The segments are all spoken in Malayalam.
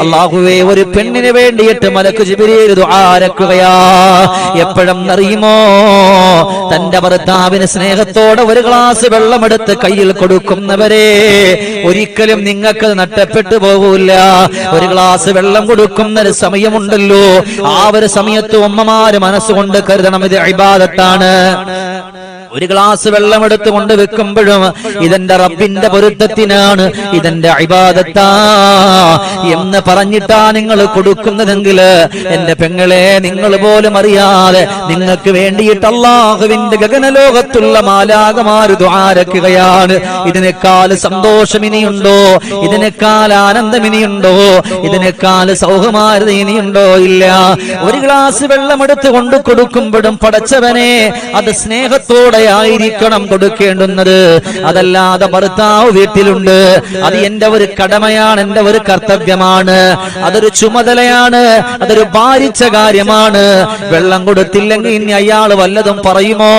അള്ളാഹുവേ ഒരു പെണ്ണിന് വേണ്ടിയിട്ട് മലക്ക് ജിബിരിയിൽ ദുആരക്കുകയാ എപ്പോഴും അറിയുമോ? തന്റെ ഭർത്താവിന് സ്നേഹത്തോടെ ഒരു ഗ്ലാസ് വെള്ളമെടുത്ത് കയ്യിൽ കൊടുക്കുന്നവരെ ഒരിക്കലും നിങ്ങൾക്ക് നട്ടപ്പെട്ടു പോകൂല ഒരു ഗ്ലാസ് വെള്ളം കൊടുക്കുന്ന ഒരു സമയമുണ്ടല്ലോ. ആ ഒരു സമയത്ത് ഉമ്മമാര് മനസ്സുകൊണ്ട് കരുതണം ഇത് ഇബാദത്താണ്. ഒരു ഗ്ലാസ് വെള്ളം എടുത്ത് കൊണ്ട് വെക്കുമ്പോഴും ഇതെന്റെ റബ്ബിന്റെ പൊരുത്തത്തിനാണ് ഇതെന്റെ അഭിബാദത്താ എന്ന് പറഞ്ഞിട്ടാ നിങ്ങൾ കൊടുക്കുന്നതെങ്കിൽ എന്റെ പെങ്ങളെ നിങ്ങൾ പോലും അറിയാതെ നിങ്ങൾക്ക് വേണ്ടിയിട്ട് അള്ളാഹുവിന്റെ ഗഗനലോകത്തുള്ള മാലാകമാര് ദ്വാരക്കുകയാണ് ഇതിനേക്കാൾ സന്തോഷം ഇനിയുണ്ടോ? ഇതിനേക്കാൾ ആനന്ദം ഇനിയുണ്ടോ? ഇതിനേക്കാൾ സൗഹമാരത ഇനിയുണ്ടോ? ഇല്ല. ഒരു ഗ്ലാസ് വെള്ളം എടുത്ത് കൊണ്ട് കൊടുക്കുമ്പോഴും പടച്ചവനെ അത് സ്നേഹത്തോടെ ആയിരിക്കണം കൊടുക്കേണ്ടുന്നത്. അതല്ലാതെ ഭർത്താവ് വീട്ടിലുണ്ട്. അത് എന്റെ ഒരു കടമയാണ് എന്റെ ഒരു കർത്തവ്യമാണ്. അതൊരു ചുമതലയാണ് അതൊരു ഭാരിച്ച കാര്യമാണ്. വെള്ളം കൊടുത്തില്ലെങ്കിൽ ഇനി അയാൾ വല്ലതും പറയുമോ?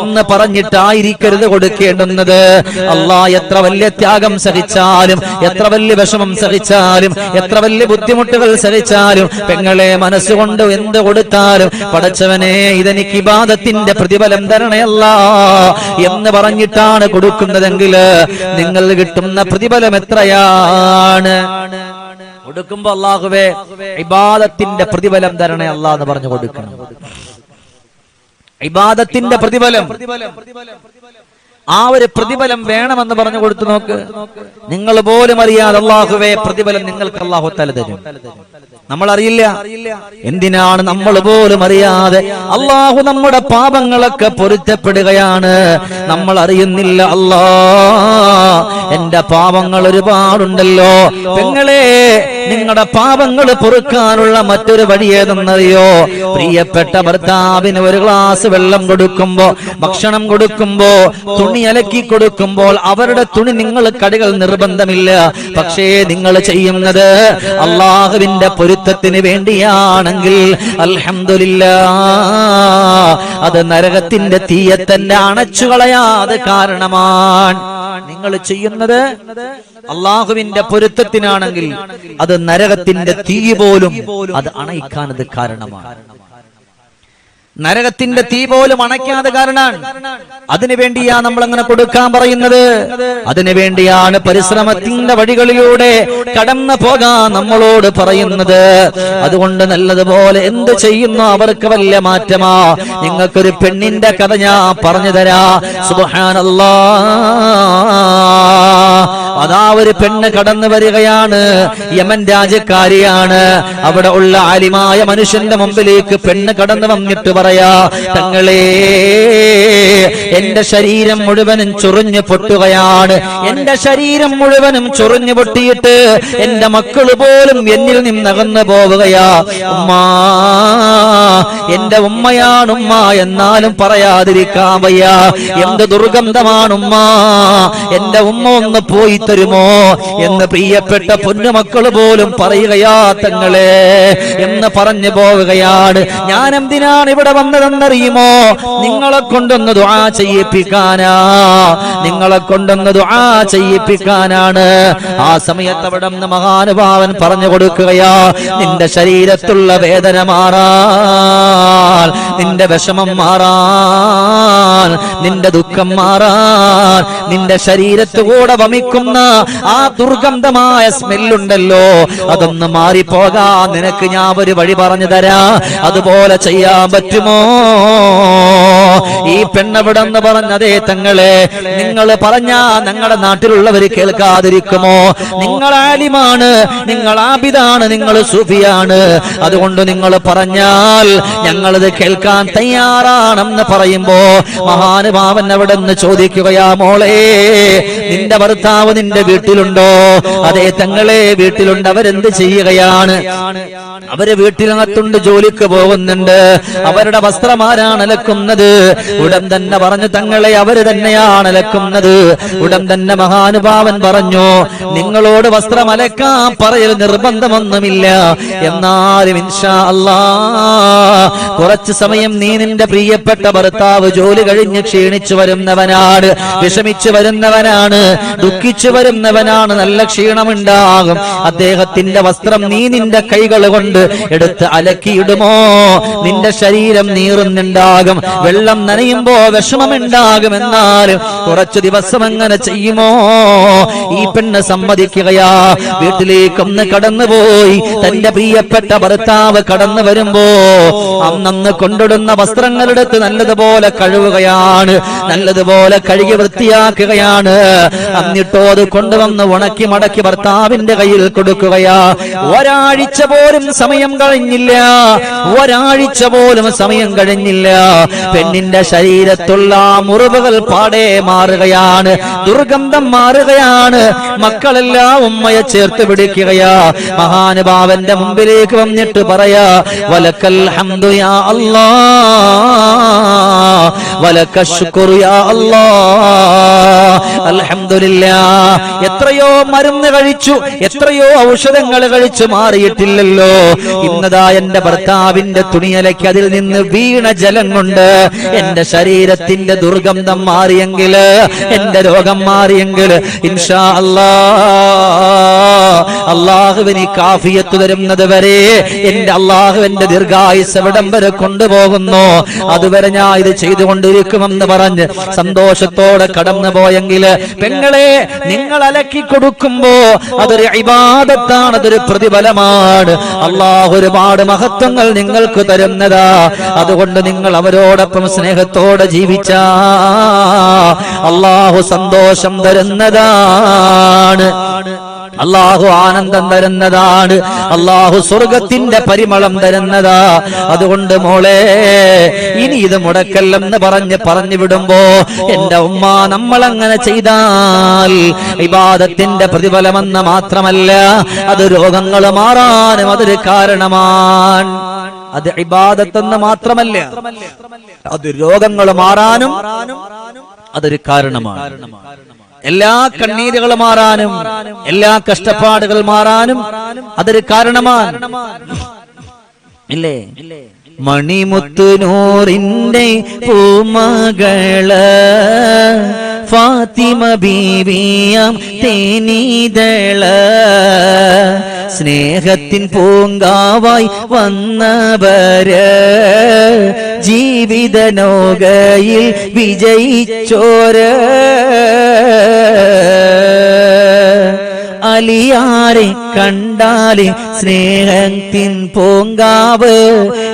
എന്ന് പറഞ്ഞിട്ടായിരിക്കരുത് കൊടുക്കേണ്ടുന്നത്. അള്ളാ എത്ര വലിയ ത്യാഗം സഹിച്ചാലും എത്ര വലിയ വിഷമം സഹിച്ചാലും എത്ര വലിയ ബുദ്ധിമുട്ടുകൾ സഹിച്ചാലും പെങ്ങളെ മനസ്സുകൊണ്ട് എന്ത് കൊടുത്താലും പടച്ചവനെ ഇതെനിക്ക് ഇബാദത്തിന്റെ പ്രതിഫലം തരണയല്ല എന്ന് പറഞ്ഞിട്ടാണ് കൊടുക്കുന്നതെങ്കിൽ നിങ്ങൾ കിട്ടുന്ന പ്രതിഫലം എത്രയാണ്? കൊടുക്കുമ്പോ അള്ളാഹുവേ ഇബാദത്തിന്റെ പ്രതിഫലം തരണേ അല്ല എന്ന് പറഞ്ഞു കൊടുക്കണം. ഇബാദത്തിന്റെ പ്രതിഫലം. ആ ഒരു പ്രതിഫലം വേണമെന്ന് പറഞ്ഞു കൊടുത്തു നോക്ക്. നിങ്ങൾ പോലും അറിയാതെ അള്ളാഹുവേ പ്രതിഫലം നിങ്ങൾക്ക് അള്ളാഹു തല തരും. നമ്മൾ അറിയില്ല എന്തിനാണ് നമ്മൾ പോലും അറിയാതെ അള്ളാഹു നമ്മുടെ പാപങ്ങളൊക്കെ പൊരുത്തപ്പെടുകയാണ്? നമ്മൾ അറിയുന്നില്ല അല്ലാ. എന്റെ പാപങ്ങൾ ഒരുപാടുണ്ടല്ലോ. പെങ്ങളെ നിങ്ങളുടെ പാപങ്ങൾ പൊറുക്കാനുള്ള മറ്റൊരു വഴി ഏതെന്നറിയോ? പ്രിയപ്പെട്ട ഭർത്താവിന് ഒരു ഗ്ലാസ് വെള്ളം കൊടുക്കുമ്പോ ഭക്ഷണം കൊടുക്കുമ്പോ തുണി അലക്കി കൊടുക്കുമ്പോൾ അവരുടെ തുണി നിങ്ങൾ കടികൾ നിർബന്ധമില്ല. പക്ഷേ നിങ്ങൾ ചെയ്യുന്നത് അള്ളാഹുവിന്റെ പൊരുത്തത്തിന് വേണ്ടിയാണെങ്കിൽ അലഹമില്ല അത് നരകത്തിന്റെ തീയെ തന്നെ അണച്ചു കളയാതെ കാരണമാണ്. നിങ്ങൾ ചെയ്യുന്നത് അള്ളാഹുവിന്റെ പൊരുത്തത്തിനാണെങ്കിൽ അത് നരകത്തിന്റെ തീ പോലും അത് അണയിക്കാൻ അത് കാരണമാണ്. നരകത്തിന്റെ തീ പോലും അണയ്ക്കാതെ കാരണമാണ് അതിനു വേണ്ടിയാ നമ്മൾ അങ്ങനെ കൊടുക്കാൻ പറയുന്നത്. അതിനു വേണ്ടിയാണ് പരിശ്രമത്തിന്റെ വഴികളിലൂടെ കടന്നു പോകാൻ നമ്മളോട് പറയുന്നത്. അതുകൊണ്ട് നല്ലതുപോലെ എന്ത് ചെയ്യുന്നു അവർക്ക് വല്ല മാറ്റമാ. നിങ്ങൾക്കൊരു പെണ്ണിന്റെ കഥ ഞാൻ പറഞ്ഞു തരാ. സുബാനല്ലാ അതാ ഒരു പെണ്ണ് കടന്നു വരികയാണ്. യമൻ രാജ്യക്കാരിയാണ്. അവിടെ ഉള്ള ആലിമായ മനുഷ്യന്റെ മുമ്പിലേക്ക് പെണ്ണ് കടന്നു വന്നിട്ട് പറയാ തങ്ങളെ എന്റെ ശരീരം മുഴുവനും ചൊറിഞ്ഞു പൊട്ടുകയാണ്. എന്റെ ശരീരം മുഴുവനും ചൊറിഞ്ഞു പൊട്ടിയിട്ട് എന്റെ മക്കൾ പോലും എന്നിൽ നിന്നകന്നു പോവുകയാ. ഉമ്മാ എന്റെ ഉമ്മയാണ് ഉമ്മ എന്നാലും പറയാതിരിക്കാൻ വയ്യ. എന്ത് ദുർഗന്ധമാണ് ഉമ്മ. എന്റെ ഉമ്മ ഒന്ന് പോയി തരുമോ എന്ന് പ്രിയപ്പെട്ട പൊന്നുമക്കൾ പോലും പറയുകയാ തങ്ങളെ എന്ന് പറഞ്ഞു പോവുകയാണ്. ഞാൻ എന്തിനാണ് ഇവിടെ വന്നതെന്നറിയുമോ? നിങ്ങളെ കൊണ്ടൊന്ന് ദുആ ചെയ്യിപ്പിക്കാനാ. നിങ്ങളെ കൊണ്ടൊന്ന് ദുആ ചെയ്യിപ്പിക്കാനാണ്. ആ സമയത്ത് അവിടെ മഹാനുഭാവൻ പറഞ്ഞു കൊടുക്കുകയാ നിന്റെ ശരീരത്തുള്ള വേദന മാറാൻ നിന്റെ വിഷമം മാറാൻ നിന്റെ ദുഃഖം മാറാൻ നിന്റെ ശരീരത്ത് കൂടെ വമിക്കുന്ന ആ ദുർഗന്ധമായ സ്മെല്ലുണ്ടല്ലോ. അതൊന്ന് മാറിപ്പോകാ. നിനക്ക് ഞാൻ ഒരു വഴി പറഞ്ഞു തരാ. അതുപോലെ ചെയ്യാൻ പറ്റുമോ? ഈ പെണ്ണവിടെന്ന് പറഞ്ഞതേ തങ്ങളെ നിങ്ങൾ പറഞ്ഞ ഞങ്ങളുടെ നാട്ടിലുള്ളവർ കേൾക്കാതിരിക്കുമോ? നിങ്ങൾ ആലിമാണ് നിങ്ങൾ ആബിദാണ് നിങ്ങൾ സൂഫിയാണ്. അതുകൊണ്ട് നിങ്ങൾ പറഞ്ഞാൽ ഞങ്ങളത് കേൾക്കാൻ തയ്യാറാണെന്ന് പറയുമ്പോ മഹാനുഭാവൻ അവിടെ നിന്ന് ചോദിക്കുകയാ മോളെ നിന്റെ ഭർത്താവ് നിന്റെ വീട്ടിലുണ്ടോ? അതേ തങ്ങളെ വീട്ടിലുണ്ട്. അവരെന്ത് ചെയ്യുകയാണ്? അവർ വീട്ടിനകത്തുണ്ട് ജോലിക്ക് പോകുന്നുണ്ട്. അവരുടെ വസ്ത്രമാരാണ് അലക്കുന്നത്? ഉടൻ തന്നെ പറഞ്ഞു തങ്ങളെ അവർ തന്നെയാണ് അലക്കുന്നത്. ഉടൻ തന്നെ മഹാനുഭാവൻ പറഞ്ഞു നിങ്ങളോട് വസ്ത്രം അലക്കാൻ പറയൽ നിർബന്ധമൊന്നുമില്ല. എന്നാലും ഇൻഷാ കുറച്ചു സമയം നീ നിന്റെ പ്രിയപ്പെട്ട ഭർത്താവ് ജോലി കഴിഞ്ഞ് ക്ഷീണിച്ചു വരുന്നവനാണ് വിഷമിച്ചു വരുന്നവനാണ് ദുഃഖിച്ചു വരുന്നവനാണ്. നല്ല ക്ഷീണമുണ്ടാകും. അദ്ദേഹത്തിന്റെ വസ്ത്രം നീ നിന്റെ കൈകൾ കൊണ്ട് എടുത്ത് അലക്കിയിടുമോ? നിന്റെ ശരീരം നീറുന്നുണ്ടാകും. വെള്ളം നനയുമ്പോ വിഷമമുണ്ടാകും. എന്നാലും കുറച്ചു ദിവസം അങ്ങനെ ചെയ്യുമോ? ഈ പെണ്ണ് സമ്മതിക്കുകയാ. വീട്ടിലേക്കൊന്ന് കടന്നുപോയി. തന്റെ പ്രിയപ്പെട്ട ഭർത്താവ് കടന്നു വരുമ്പോ അന്നന്ന് കൊണ്ടിടുന്ന വസ്ത്രങ്ങളെടുത്ത് നല്ലതുപോലെ കഴുകുകയാണ്. നല്ലതുപോലെ കഴുകി വൃത്തിയാക്കുകയാണ്. എന്നിട്ടോ അത് കൊണ്ടുവന്ന് ഉണക്കി മടക്കി ഭർത്താവിന്റെ കയ്യിൽ കൊടുക്കുകയാ. ഒരാഴ്ച പോലും സമയം കഴിഞ്ഞില്ല. ഒരാഴ്ച പോലും സമയം കഴിഞ്ഞില്ല. പെണ്ണിന്റെ ശരീരത്തുള്ള മുറിവുകൾ പാടെ മാറുകയാണ്. ദുർഗന്ധം മാറുകയാണ്. മക്കളെല്ലാം ഉമ്മയെ ചേർത്ത് പിടിക്കുകയാ. മഹാനുഭാവന്റെ മുമ്പിലേക്ക് വന്നിട്ട് പറയാ വലക്കൽ ഹംദുയാ അല്ലാ. വലക ശുക്റു യാ അല്ലാ അൽഹംദുലില്ലാ. എത്രയോ മരുന്ന് കഴിച്ചു എത്രയോ ഔഷധങ്ങൾ കഴിച്ചു മാറിയിട്ടില്ലല്ലോ. ഇന്നതാ എന്റെ ഭർത്താവിന്റെ തുണിയലയ്ക്ക് അതിൽ നിന്ന് വീണ ജലം കൊണ്ട് എന്റെ ശരീരത്തിന്റെ ദുർഗന്ധം മാറിയെങ്കിൽ എന്റെ രോഗം മാറിയെങ്കിൽ ഇൻഷാ അല്ലാ അള്ളാഹുവിന് കാഫിയത്ത് തരുന്നത് വരെ എന്റെ അള്ളാഹുവിന്റെ ദീർഘായുസ് എവിടം വരെ കൊണ്ടുപോകുന്നു? അതുവരെ ഞാൻ ഇത് ചെയ്തുകൊണ്ടിരിക്കുമെന്ന് പറഞ്ഞ് സന്തോഷത്തോടെ കടന്നു പോയെങ്കിൽ പെങ്ങളെ നിങ്ങൾ അലക്കി കൊടുക്കുമ്പോ അതൊരു ഇബാദത്താണ് അതൊരു പ്രതിഫലമാണ്. അള്ളാഹു ഒരുപാട് മഹത്വങ്ങൾ നിങ്ങൾക്ക് തരുന്നതാ. അതുകൊണ്ട് നിങ്ങൾ അവരോടൊപ്പം സ്നേഹത്തോടെ ജീവിച്ച. അള്ളാഹു സന്തോഷം തരുന്നതാണ്. അള്ളാഹു ആനന്ദം തരുന്നതാണ്. അള്ളാഹു സ്വർഗത്തിന്റെ പരിമളം തരുന്നതാ. അതുകൊണ്ട് മോളെ ഇനി ഇത് മുടക്കല്ലെന്ന് പറഞ്ഞ് പറഞ്ഞു വിടുമ്പോ എന്റെ ഉമ്മ നമ്മൾ അങ്ങനെ ചെയ്താൽ വിവാദത്തിന്റെ പ്രതിഫലമെന്ന് മാത്രമല്ല അത് രോഗങ്ങൾ മാറാനും അതൊരു കാരണമാണ്. അത് ഇബാദത്തെന്ന് മാത്രമല്ല അത് രോഗങ്ങൾ മാറാനും അതൊരു കാരണമാണ്. എല്ലാ കണ്ണീരുകൾ മാറാനും എല്ലാ കഷ്ടപ്പാടുകൾ മാറാനും അതൊരു കാരണമാണ്. ഇല്ലേ? മണിമുത്തുനൂറിന്റെ പൂമകൾ ഫാത്തിമ ബീവിയാം തേനീതള. സ്നേഹത്തിൻ പൂങ്കാവായി വന്നവര് ജീവിത നോകയിൽ വിജയിച്ചോര്. അലിയാരെ കണ്ടാൽ സ്നേഹത്തിൻ പൂങ്കാവ്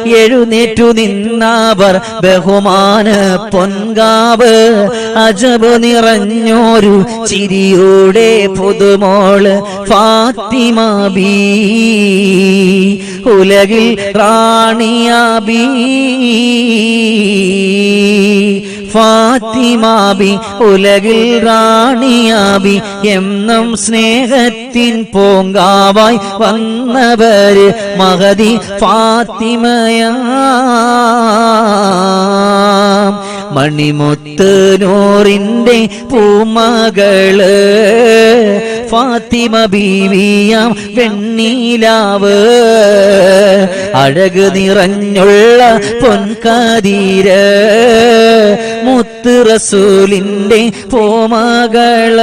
എഴുന്നേറ്റു നിന്നാവർ ബഹുമാന പൊൻകാവ്. അജബ് നിറഞ്ഞോരു ചിരിയോടെ പുതുമോൾ ഫാത്തിമ ബീ. ഉലകിൽ റാണിയാബീ ഫാത്തിമാബി ഉലകിൽ റാണിയാബി എന്നും സ്നേഹത്തിൻ പൂങ്കാവായി വന്നവര് മഹതി ഫാത്തിമയാ. മണിമുത്ത് നൂറിന്റെ പൂമകൾ. ഫാത്തിമ ബീവിയാം വെണ്ണീലാവ്. അഴക് നിറഞ്ഞുള്ള പൊൻകാതീര്. മുത്ത് റസൂലിന്റെ പൂമകൾ.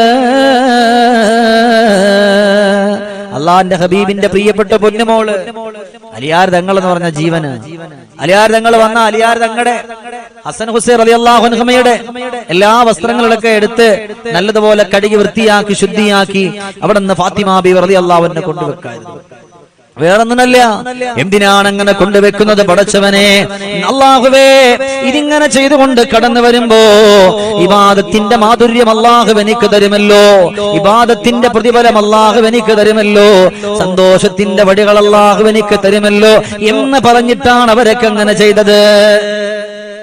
അള്ളാന്റെ ഹബീബിന്റെ പ്രിയപ്പെട്ട പൊന്നുമോൾ. അലിയാർ തങ്ങൾ എന്ന് പറഞ്ഞ ജീവന്. അലിയാർ തങ്ങൾ വന്ന അലിയാർ തങ്ങളുടെ ഹസൻ ഹുസൈൻ അലി അള്ളാഹുഹമയുടെ എല്ലാ വസ്ത്രങ്ങളൊക്കെ എടുത്ത് നല്ലതുപോലെ കടുകി വൃത്തിയാക്കി ശുദ്ധിയാക്കി അവിടെ നിന്ന് ഫാത്തിമ ബി റലി അള്ളാഹുവിനെ കൊണ്ടുവെക്കായിരുന്നു. വേറൊന്നുമല്ല എന്തിനാണ് അങ്ങനെ കൊണ്ടുവെക്കുന്നത് പടച്ചവനെ? അള്ളാഹുവേ ഇതിങ്ങനെ ചെയ്തുകൊണ്ട് കടന്നു വരുമ്പോ ഇബാദത്തിന്റെ മാധുര്യം അള്ളാഹു എനിക്ക് തരുമല്ലോ. ഇബാദത്തിന്റെ പ്രതിഫലം അള്ളാഹു എനിക്ക് തരുമല്ലോ. സന്തോഷത്തിന്റെ വടികൾ അള്ളാഹു എനിക്ക് തരുമല്ലോ എന്ന് പറഞ്ഞിട്ടാണ് അവരൊക്കെ അങ്ങനെ ചെയ്തത്.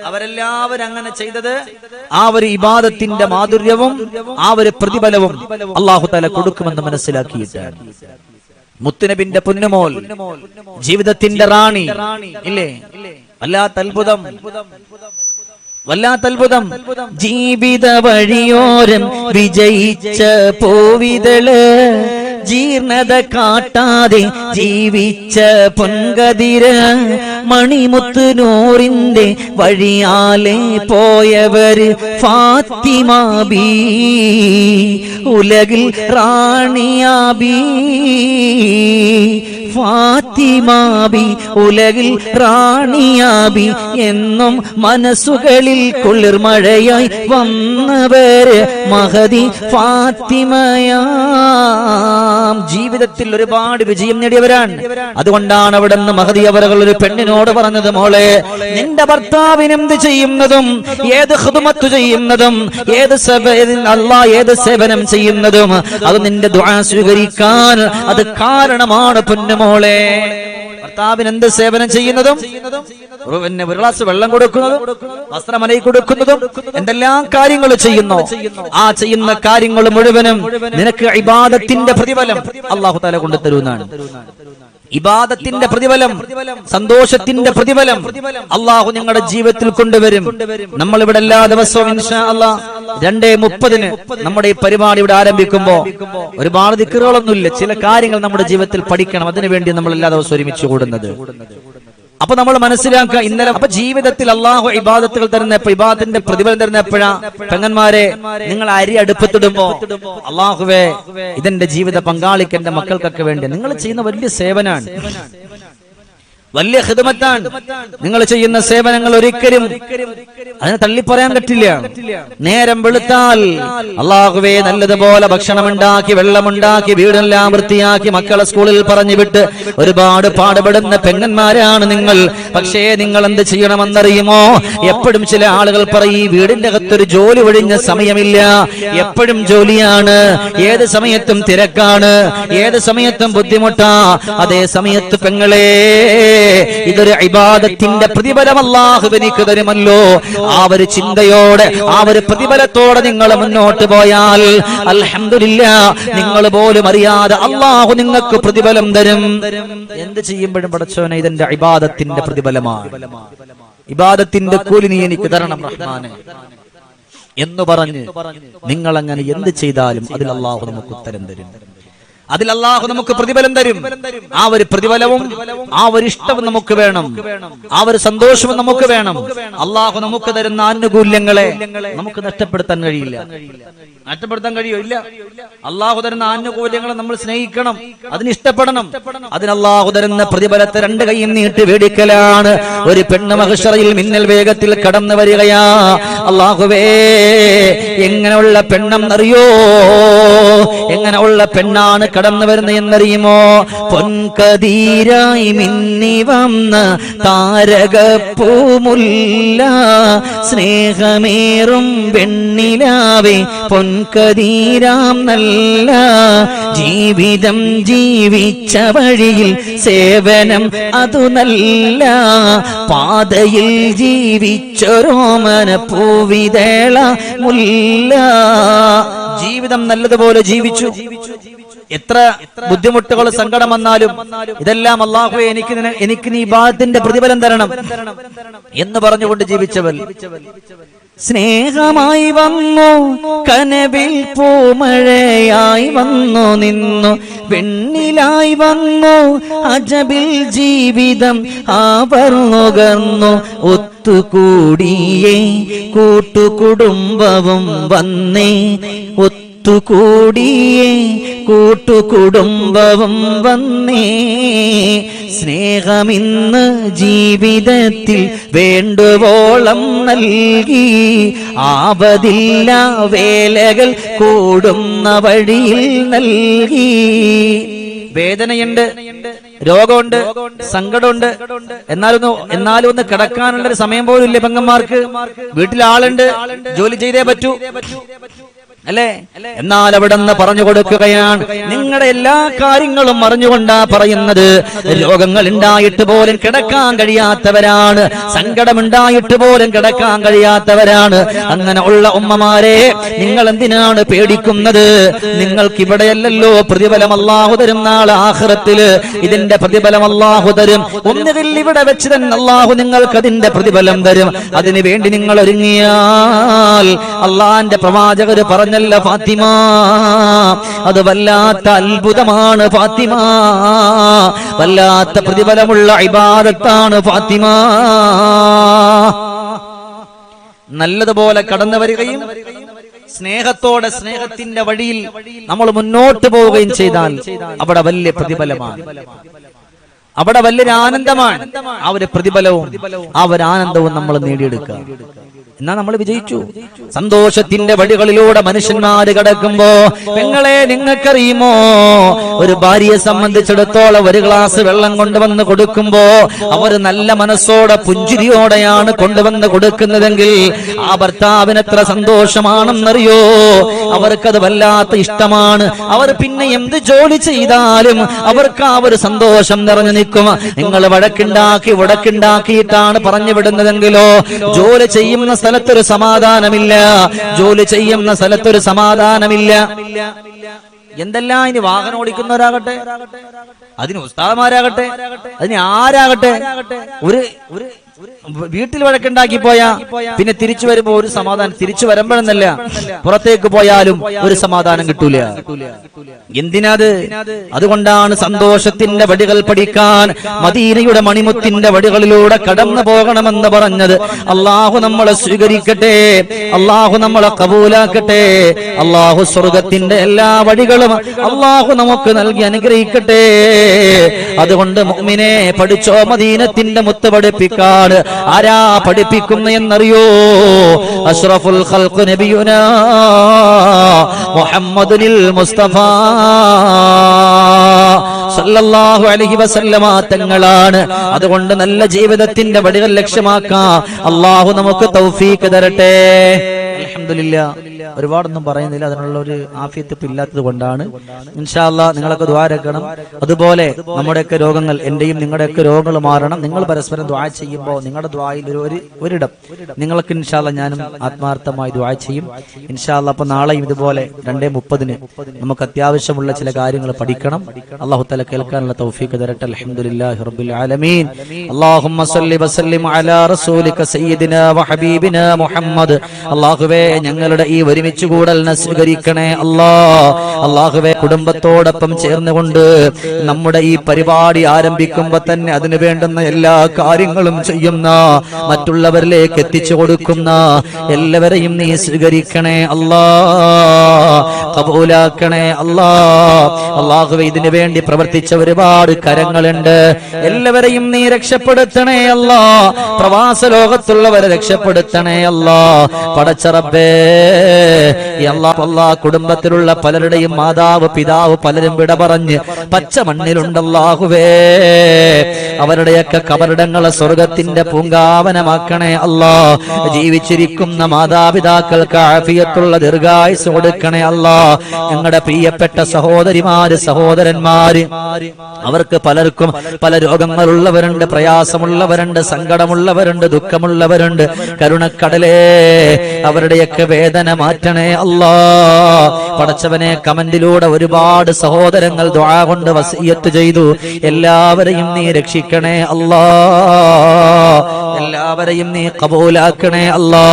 അവരെല്ലാവരും അങ്ങനെ ചെയ്തത് ആ ഒരു ഇബാദത്തിന്റെ മാധുര്യവും ആ ഒരു പ്രതിഫലവും അള്ളാഹു തല കൊടുക്കുമെന്ന് മനസ്സിലാക്കിയിട്ട് മുത്തുനബിന്റെ പുന്നമോൽ ജീവിതത്തിന്റെ റാണി ഇല്ലേ? വല്ലാത്ത അത്ഭുതം. വല്ലാത്ത അത്ഭുതം. ജീവിത വഴിയോരം വിജയിച്ച പൂവിതൾ ജീർണത കാട്ടാതെ ജീവിച്ച പൊൻകതിര് മണിമുത്ത് നൂറിന്റെ വഴിയാലെ പോയവര് ഫാത്തിമാബി ഉലകിൽ റാണിയാബി ഫാത്തിമാബി ഉലകിൽ റാണിയാബി എന്നും മനസ്സുകളിൽ കുളിർമഴയായി വന്നവര് മഹതി ഫാത്തിമയാം. ജീവിതത്തിൽ ഒരുപാട് വിജയം നേടിയവരാണ്. അതുകൊണ്ടാണ് അവിടെ നിന്ന് മഹതി അവരകൾ ഒരു പെണ്ണിനോട് പറഞ്ഞത് മോളെ നിന്റെ ഭർത്താവിന് എന്ത് ചെയ്യുന്നതും ഏത് ഹുദുമത്ത് ചെയ്യുന്നതും ഏത് അല്ല ഏത് സേവനം ചെയ്യുന്നതും അത് നിന്റെ ദ്വാ സ്വീകരിക്കാൻ അത് കാരണമാണ് പൊന്നുമോളെ ഭർത്താവിന് എന്ത് സേവനം ചെയ്യുന്നതും പിന്നെ ഒരു ഗ്ലാസ് വെള്ളം കൊടുക്കുന്നതും വസ്ത്രമനയി കൊടുക്കുന്നതും എന്തെല്ലാം കാര്യങ്ങൾ ചെയ്യുന്നു? ആ ചെയ്യുന്ന കാര്യങ്ങൾ മുഴുവനും നിനക്ക് ഇബാദത്തിന്റെ പ്രതിഫലം അള്ളാഹു താല കൊണ്ടു തരുന്നതാണ് ഇബാദത്തിന്റെ പ്രതിഫലം സന്തോഷത്തിന്റെ പ്രതിഫലം അള്ളാഹു ഞങ്ങളുടെ ജീവിതത്തിൽ കൊണ്ടുവരും. നമ്മൾ ഇവിടെ എല്ലാ ദിവസവും രണ്ടേ മുപ്പതിന് നമ്മുടെ ഈ പരിപാടി ഇവിടെ ആരംഭിക്കുമ്പോ ഒരുപാട് ദിക്കറുകളൊന്നുമില്ല ചില കാര്യങ്ങൾ നമ്മുടെ ജീവിതത്തിൽ പഠിക്കണം. അതിനുവേണ്ടി നമ്മൾ എല്ലാ ദിവസവും ഒരുമിച്ച് കൂടുന്നത്. അപ്പൊ നമ്മൾ മനസ്സിലാക്കുക ഇന്നലെ അപ്പൊ ജീവിതത്തിൽ അള്ളാഹു ഇബാദത്തുകൾ തരുന്ന ഇബാദത്തിന്റെ പ്രതിഫലം തരുന്ന എപ്പോഴാ പെങ്ങന്മാരെ നിങ്ങൾ അരി അടുപ്പത്തിടുമ്പോ അള്ളാഹുവേ ഇതെന്റെ ജീവിത പങ്കാളിക്ക് എന്റെ മക്കൾക്കൊക്കെ വേണ്ടി. നിങ്ങൾ ചെയ്യുന്ന വലിയ സേവനാണ്. വലിയ ഹിതമത്താണ് നിങ്ങൾ ചെയ്യുന്ന സേവനങ്ങൾ ഒരിക്കലും അതിനെ തള്ളിപ്പറയാൻ പറ്റില്ല. നേരം വെളുത്താൽ അള്ളാഹുവേ നല്ലതുപോലെ ഭക്ഷണമുണ്ടാക്കി വെള്ളമുണ്ടാക്കി വീടെല്ലാം വൃത്തിയാക്കി മക്കളെ സ്കൂളിൽ പറഞ്ഞു വിട്ട് ഒരുപാട് പാടുപെടുന്ന പെങ്ങന്മാരാണ് നിങ്ങൾ. പക്ഷേ നിങ്ങൾ എന്ത് ചെയ്യണമെന്നറിയുമോ? എപ്പോഴും ചില ആളുകൾ പറയും വീടിന്റെ അകത്തൊരു ജോലി ഒഴിഞ്ഞ സമയമില്ല. എപ്പോഴും ജോലിയാണ്. ഏത് സമയത്തും തിരക്കാണ്. ഏത് സമയത്തും ബുദ്ധിമുട്ടാ. അതേ സമയത്ത് പെങ്ങളെ ഇതൊരു ഇബാദത്തിന്റെ പ്രതിഫലം എനിക്ക് തരുമല്ലോ. ആ ഒരു ചിന്തയോടെ ആ ഒരു പ്രതിഫലത്തോടെ നിങ്ങൾ മുന്നോട്ട് പോയാൽ അലഹമില്ല നിങ്ങൾ പോലും അറിയാതെ അള്ളാഹു നിങ്ങൾക്ക് പ്രതിഫലം തരും. എന്ത് ചെയ്യുമ്പോഴും പടച്ചോനെ ഇതെന്റെ ഇബാദത്തിന്റെ പ്രതിഫലമാണ്. ഇബാദത്തിന്റെ കൂലി നീ എനിക്ക് തരണം റഹ്മാനെ. എന്ന് പറഞ്ഞ് നിങ്ങൾ അങ്ങനെ എന്ത് ചെയ്താലും അതിൽ അള്ളാഹു നമുക്ക് ഉത്തരം തരും. അതിൽ അള്ളാഹു നമുക്ക് പ്രതിഫലം തരും. ആ ഒരു പ്രതിഫലവും ആ ഒരു ഇഷ്ടവും നമുക്ക് വേണം. ആ ഒരു സന്തോഷവും നമുക്ക് വേണം. അള്ളാഹു നമുക്ക് തരുന്ന ആനുകൂല്യങ്ങളെ നമുക്ക് നഷ്ടപ്പെടുത്താൻ കഴിയില്ല. നഷ്ടപ്പെടുത്താൻ കഴിയോ ഇല്ല? അള്ളാഹു തരുന്ന ആനുകൂല്യങ്ങളെ നമ്മൾ സ്നേഹിക്കണം. അതിന് ഇഷ്ടപ്പെടണം. അതിന് അള്ളാഹു തരുന്ന പ്രതിഫലത്തെ രണ്ട് കൈയും നീട്ടി വേടിക്കലാണ്. ഒരു പെണ്ണ് മഹിഷറയിൽ മിന്നൽ വേഗത്തിൽ കടന്നു വരികയാ. അള്ളാഹുവേ എങ്ങനെയുള്ള പെണ്ണെന്നറിയോ? എങ്ങനെയുള്ള പെണ്ണാണ് കടന്നു വരുന്ന എന്നറിയുമോ? പൊൻകതീരായി മിന്നി വന്ന താരകപ്പൂമുല്ല. സ്നേഹമേറും വെണ്ണിലാവേ പൊൻകതീരാം നല്ല. ജീവിതം ജീവിച്ച വഴിയിൽ സേവനം അതു നല്ല. പാതയിൽ ജീവിച്ചൊരോമന പൂവിതേള മുല്ല. ജീവിതം നല്ലതുപോലെ ജീവിച്ചു. എത്ര ബുദ്ധിമുട്ടുകൾ സങ്കടം വന്നാലും ഇതെല്ലാം അള്ളാഹു എനിക്ക് എനിക്ക് നീ ബാധത്തിന്റെ പ്രതിഫലം തരണം എന്ന് പറഞ്ഞുകൊണ്ട് ജീവിച്ചവൻ സ്നേഹമായി വന്നു കനവിൽ പൂമഴയായി വന്നു നിന്നു വെണ്ണിലായി വന്നു അജബിൽ ജീവിതം ആവർന്നുകർന്നു ഒത്തുകൂടിയേ കൂട്ടുകുടുംബവും വന്നേ. ഒത്തുകൂടിയേ കൂട്ടുകുടുംബവും വന്നേ. സ്നേഹമിന്ന് ജീവിതത്തിൽ വേണ്ടുവോളം നൽകി. ആപതില്ല വേലകൾ കൂടുന്ന വഴിയിൽ നൽകി. വേദനയുണ്ട്. രോഗമുണ്ട് സങ്കടമുണ്ട്. എന്നാലൊന്ന് എന്നാലും ഒന്ന് കിടക്കാനുള്ള ഒരു സമയം പോലും ഇല്ല പെങ്ങന്മാർക്ക്. വീട്ടിൽ ആളുണ്ട് ജോലി ചെയ്തേ പറ്റൂ. അല്ലേ? എന്നാൽ അവിടെ നിന്ന് പറഞ്ഞു കൊടുക്കുകയാണ്. നിങ്ങളുടെ എല്ലാ കാര്യങ്ങളും അറിഞ്ഞുകൊണ്ടാ പറയുന്നത്. രോഗങ്ങൾ ഉണ്ടായിട്ട് പോലും കിടക്കാൻ കഴിയാത്തവരാണ്. സങ്കടമുണ്ടായിട്ട് പോലും കിടക്കാൻ കഴിയാത്തവരാണ്. അങ്ങനെ ഉള്ള ഉമ്മമാരെ നിങ്ങൾ എന്തിനാണ് പേടിക്കുന്നത്? നിങ്ങൾക്ക് ഇവിടെയല്ലല്ലോ പ്രതിഫലം അള്ളാഹു തരും നാളെ ആഹ്റത്തിൽ ഇതിന്റെ പ്രതിഫലം അള്ളാഹു തരും. ഒന്നുകിൽ ഇവിടെ വെച്ച് തന്നെ അള്ളാഹു നിങ്ങൾക്ക് അതിന്റെ പ്രതിഫലം തരും. അതിനു വേണ്ടി നിങ്ങൾ ഒരുങ്ങിയാൽ അള്ളാന്റെ പ്രവാചകർ പറഞ്ഞ പറഞ്ഞല്ല ഫാത്തിമ. അത് വല്ലാത്ത അത്ഭുതമാണ് ഫാത്തിമ. വല്ലാത്ത പ്രതിഫലമുള്ള ഇബാദത്താണ് ഫാത്തിമ. നല്ലതുപോലെ കടന്നു വരികയും സ്നേഹത്തോടെ സ്നേഹത്തിന്റെ വഴിയിൽ നമ്മൾ മുന്നോട്ട് പോവുകയും ചെയ്താൽ അവിടെ വലിയ പ്രതിഫലമാണ്. അവിടെ വലിയൊരു ആനന്ദമാണ്. ആ ഒരു പ്രതിഫലവും ആ ഒരു ആനന്ദവും നമ്മൾ നേടിയെടുക്കുക. എന്നാ നമ്മൾ വിജയിച്ചു. സന്തോഷത്തിന്റെ വഴികളിലൂടെ മനുഷ്യന്മാര് കടക്കുമ്പോ പെങ്ങളെ നിങ്ങൾക്കറിയുമോ? ഒരു ഭാര്യയെ സംബന്ധിച്ചിടത്തോളം ഒരു ഗ്ലാസ് വെള്ളം കൊണ്ടുവന്ന് കൊടുക്കുമ്പോ അവർ നല്ല മനസ്സോടെ പുഞ്ചിരിയോടെയാണ് കൊണ്ടുവന്ന് കൊടുക്കുന്നതെങ്കിൽ ആ ഭർത്താവിന് എത്ര സന്തോഷമാണെന്നറിയോ? അവർക്കത് വല്ലാത്ത ഇഷ്ടമാണ്. അവർ പിന്നെ എന്ത് ജോലി ചെയ്താലും അവർക്ക് ആ ഒരു സന്തോഷം നിറഞ്ഞു നിൽക്കും. നിങ്ങൾ വഴക്കുണ്ടാക്കി വടക്കുണ്ടാക്കിയിട്ടാണ് പറഞ്ഞു വിടുന്നതെങ്കിലോ? ജോലി ചെയ്യുന്ന സ്ഥലത്തൊരു സമാധാനമില്ല. ജോലി ചെയ്യുന്ന സ്ഥലത്തൊരു സമാധാനമില്ല. എന്തെല്ലാം ഇനി വാഹനം ഓടിക്കുന്നവരാകട്ടെ? അതിന് ഉസ്താദമാരാകട്ടെ അതിന് ആരാകട്ടെ? ഒരു ഒരു വീട്ടിൽ വഴക്കുണ്ടാക്കി പോയാ പിന്നെ തിരിച്ചു വരുമ്പോ ഒരു സമാധാനം തിരിച്ചു വരുമ്പോഴെന്നല്ല. പുറത്തേക്ക് പോയാലും ഒരു സമാധാനം കിട്ടൂല. എന്തിനാത്? അതുകൊണ്ടാണ് സന്തോഷത്തിന്റെ വടികൾ പഠിക്കാൻ മദീനയുടെ മണിമുത്തിന്റെ വടികളിലൂടെ കടന്നു പോകണമെന്ന് പറഞ്ഞത്. അള്ളാഹു നമ്മളെ സ്വീകരിക്കട്ടെ അള്ളാഹു നമ്മളെ കബൂലാക്കട്ടെ അള്ളാഹു സ്വർഗത്തിന്റെ എല്ലാ വഴികളും അള്ളാഹു നമുക്ക് നൽകി അനുഗ്രഹിക്കട്ടെ. അതുകൊണ്ട് മുഗ്മിനെ പഠിച്ചോ മദീനത്തിന്റെ മുത്ത് പഠിപ്പിക്കാൻ ആരാ പഠിപ്പിക്കുന്ന എന്നറിയോ? അഷ്റഫുൽ ഖൽഖു നബിയുനാ മുഹമ്മദുൽ മുസ്തഫ. സല്ലല്ലാഹു അലൈഹി വസല്ലമ തങ്ങളാണ്. അതുകൊണ്ട് നല്ല ജീവിതത്തിന്റെ വഴികൾ ലക്ഷ്യമാക്കാം. അള്ളാഹു നമുക്ക് തൗഫീക്ക് തരട്ടെ. അൽഹംദുലില്ലാ ഒരുപാടൊന്നും പറയുന്നില്ല. അതിനുള്ള ഒരു ആഫിയത്തിപ്പ് ഇല്ലാത്തത് കൊണ്ടാണ്. ഇൻഷാല്ല നിങ്ങളൊക്കെ ദ്വാരക്കണം അതുപോലെ നമ്മുടെയൊക്കെ രോഗങ്ങൾ എന്റെയും നിങ്ങളുടെയൊക്കെ രോഗങ്ങൾ മാറണം. നിങ്ങൾ പരസ്പരം ദ്വാ ചെയ്യുമ്പോൾ നിങ്ങളുടെ ദ്വായിൽ ഒരു ഒരു ഒരിടം. നിങ്ങൾക്ക് ഇൻഷാല്ല ഞാനും ആത്മാർത്ഥമായി ദ്വാ ചെയ്യും. ഇൻഷാല്ല അപ്പൊ നാളെയും ഇതുപോലെ രണ്ടേ മുപ്പതിന് നമുക്ക് അത്യാവശ്യമുള്ള ചില കാര്യങ്ങൾ പഠിക്കണം. അള്ളാഹു തല കേൾക്കാനുള്ള തൗഫീഖ് തരട്ടെ. അൽഹംദുലില്ലാഹി റബ്ബിൽ ആലമീൻ. സല്ലി വസല്ലിം അലാ റസൂലിക സയ്യിദിനാ വഹബീബിനാ മുഹമ്മദ്. അല്ലാഹുവേ ഞങ്ങളുടെ ഈ ഒരുമിച്ച് കൂടലിനെ സ്വീകരിക്കണേ അല്ലാ. അള്ളാഹുവെ കുടുംബത്തോടൊപ്പം ചേർന്നുകൊണ്ട് നമ്മുടെ ഈ പരിപാടി ആരംഭിക്കുമ്പോ തന്നെ അതിന് വേണ്ടുന്ന എല്ലാ കാര്യങ്ങളും ചെയ്യുന്ന മറ്റുള്ളവരിലേക്ക് എത്തിച്ചു കൊടുക്കുന്ന എല്ലാവരെയും നീ സ്വീകരിക്കണേ അല്ലാ. കബൂലാക്കണേ അല്ലാ. അള്ളാഹു ഇതിനു വേണ്ടി പ്രവർത്തിച്ച ഒരുപാട് കരങ്ങളുണ്ട്. എല്ലാവരെയും നീ രക്ഷപ്പെടുത്തണേ അല്ലാ. പ്രവാസ ലോകത്തുള്ളവരെ രക്ഷപ്പെടുത്തണേ അല്ലാ. പടച്ചറബേ അല്ലാ അല്ലാ കുടുംബത്തിലുള്ള പലരുടെയും മാതാവ് പിതാവ് പലരും വിട പറഞ്ഞ് പച്ച മണ്ണിലുണ്ടല്ലാഹുവേ അവരുടെയൊക്കെ കബറിടങ്ങളെ സ്വർഗത്തിന്റെ പൂങ്കാവനമാക്കണേ അല്ലാ. ജീവിച്ചിരിക്കുന്ന മാതാപിതാക്കൾക്ക് ആഫിയത്തുള്ള ദീർഘായുസ് കൊടുക്കണേ അല്ലാ. ഞങ്ങളുടെ പ്രിയപ്പെട്ട സഹോദരിമാര് സഹോദരന്മാര് അവർക്ക് പലർക്കും പല രോഗങ്ങളുള്ളവരുണ്ട് പ്രയാസമുള്ളവരുണ്ട് സങ്കടമുള്ളവരുണ്ട് ദുഃഖമുള്ളവരുണ്ട്. കരുണക്കടലേ അവരുടെയൊക്കെ വേദന മാറ്റണേ അല്ലാ പടച്ചവനെ കമന്റിലൂടെ ഒരുപാട് സഹോദരങ്ങൾ ദ്വാ കൊണ്ട് വസീയത്ത് ചെയ്തു. എല്ലാവരെയും നീ രക്ഷിക്കണേ അല്ലാ എല്ലാവരെയും നീ കബൂലാക്കണേ അല്ലാ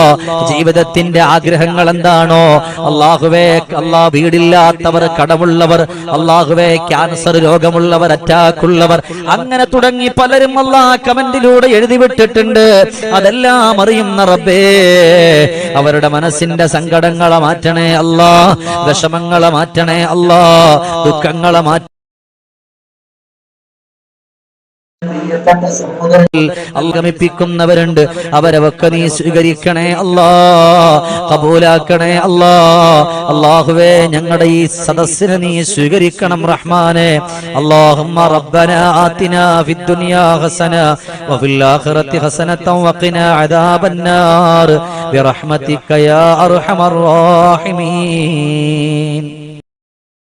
ജീവിതത്തിന്റെ ആഗ്രഹങ്ങൾ എന്താണോ അള്ളാഹുവേ അല്ലാ വീടില്ലാത്തവർ കടമുള്ളവർ അള്ളാഹുവേ ക്യാൻസർ രോഗമുള്ളവർ അറ്റാക്ക് ഉള്ളവർ അങ്ങനെ തുടങ്ങി പലരും അള്ളാ കമന്റിലൂടെ എഴുതി വിട്ടിട്ടുണ്ട് അതെല്ലാം അറിയുന്ന റബ്ബേ അവരുടെ മനസ്സിന്റെ സങ്കടങ്ങളെ മാറ്റണേ അല്ലാ വിഷമങ്ങളെ മാറ്റണേ അല്ലാ ദുഃഖങ്ങളെ മാറ്റ അൽഗമിപ്പിക്കുന്നവരുണ്ട് അവരവൊക്കെ നീ സ്വീകരിക്കണേ അല്ലാ കബൂലാക്കണേ അല്ലാ. അള്ളാഹുവേ ഞങ്ങളുടെ ഈ സദസ്സിനെ നീ സ്വീകരിക്കണം റഹ്മാനെ. അള്ളാഹുമ്മ ഫിദ്ദുനിയാ ഹസന വഫിൽ അദാബന്നാർ. ബിറഹ്മതിക യാ അർഹമർ